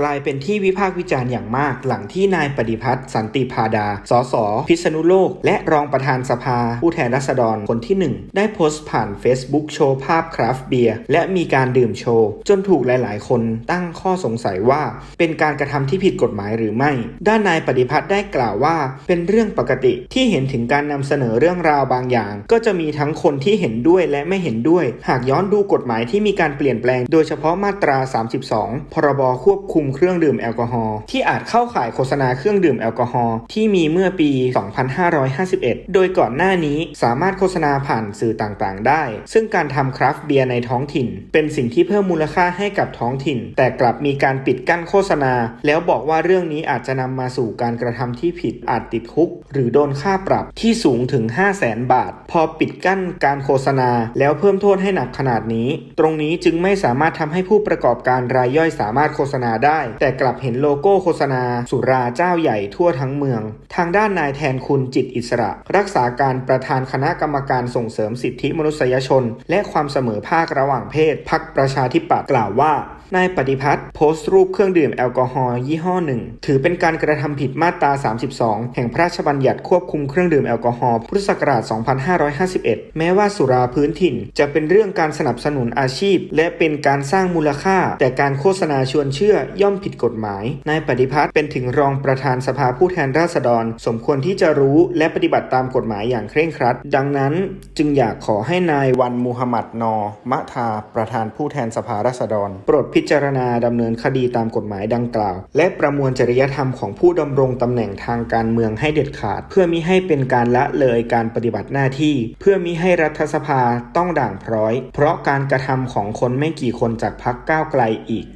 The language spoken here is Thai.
กลายเป็นที่วิพากษ์วิจารณ์อย่างมาก หลังที่นายปฏิพัฒน์สันติพาดา สส พิษณุโลก และรองประธานสภา ผู้แทนราษฎรคนที่ 1 ได้โพสต์ผ่าน Facebook โชว์ภาพคราฟต์เบียร์และมีการดื่มโชว์ จนถูกหลาย ๆ คนตั้งข้อสงสัยว่า เป็นการกระทำที่ผิดกฎหมายหรือไม่ ด้านนายปฏิพัฒน์ได้กล่าวว่า เป็นเรื่องปกติที่เห็นถึงการนำเสนอเรื่องราวบางอย่าง ก็จะมีทั้งคนที่เห็นด้วยและไม่เห็นด้วย หากย้อนดูกฎหมายที่มีการเปลี่ยนแปลง โดยเฉพาะมาตรา 32 พรบควบคุมเครื่องดื่มแอลกอฮอล์ที่อาจเข้าข่ายโฆษณาเครื่องดื่มแอลกอฮอล์ที่มีเมื่อปี 2551 โดยก่อนหน้านี้สามารถโฆษณาผ่านสื่อต่างๆ ได้ ซึ่งการทำคราฟต์เบียร์ในท้องถิ่น เป็นสิ่งที่เพิ่มมูลค่าให้กับท้องถิ่น แต่กลับมีการปิดกั้นโฆษณา แล้วบอกว่าเรื่องนี้อาจจะนำมาสู่การกระทำที่ผิดอาจติดคุก หรือโดนค่าปรับที่สูงถึง 5 0 0แสนบาท พอปิดกั้นการโฆษณา แล้วเพิ่มโทษให้หนักขนาดนี้ ตรงนี้จึงไม่สามารถทำให้ผู้ประกอบการรายย่อยสามารถโฆษณาได้แต่กลับเห็นโลโก้โฆษณา สุราเจ้าใหญ่ทั่วทั้งเมือง ทางด้านนายแทนคุณจิตอิสระ รักษาการประธานคณะกรรมการส่งเสริมสิทธิมนุษยชน และความเสมอภาคระหว่างเพศพักประชาธิปัตย์กล่าวว่านายปฏิพัฒน์โพสต์รูปเครื่องดื่มแอลกอฮอล์ยี่ห้อหนึ่ง ถือเป็นการกระทำผิดมาตรา 32 แห่งพระราชบัญญัติควบคุมเครื่องดื่มแอลกอฮอล์พุทธศักราช 2551 แม้ว่าสุราพื้นถิ่น จะเป็นเรื่องการสนับสนุนอาชีพ และเป็นการสร้างมูลค่า แต่การโฆษณาชวนเชื่อย่อมผิดกฎหมาย นายปฏิพัฒน์เป็นถึงรองประธานสภาผู้แทนราษฎร สมควรที่จะรู้และปฏิบัติตามกฎหมายอย่างเคร่งครัด ดังนั้นจึงอยากขอให้นายวันมูฮัมหมัดนอมะทาประธานผู้แทนสภาราษฎร โปรดพิจารณาดำเนินคดีตามกฎหมายดังกล่าว และประมวลจริยธรรมของผู้ดำรงตำแหน่งทางการเมืองให้เด็ดขาด เพื่อมิให้เป็นการละเลยการปฏิบัติหน้าที่ เพื่อมิให้รัฐสภาต้องด่างพร้อย เพราะการกระทำของคนไม่กี่คนจากพรรคก้าวไกลอีก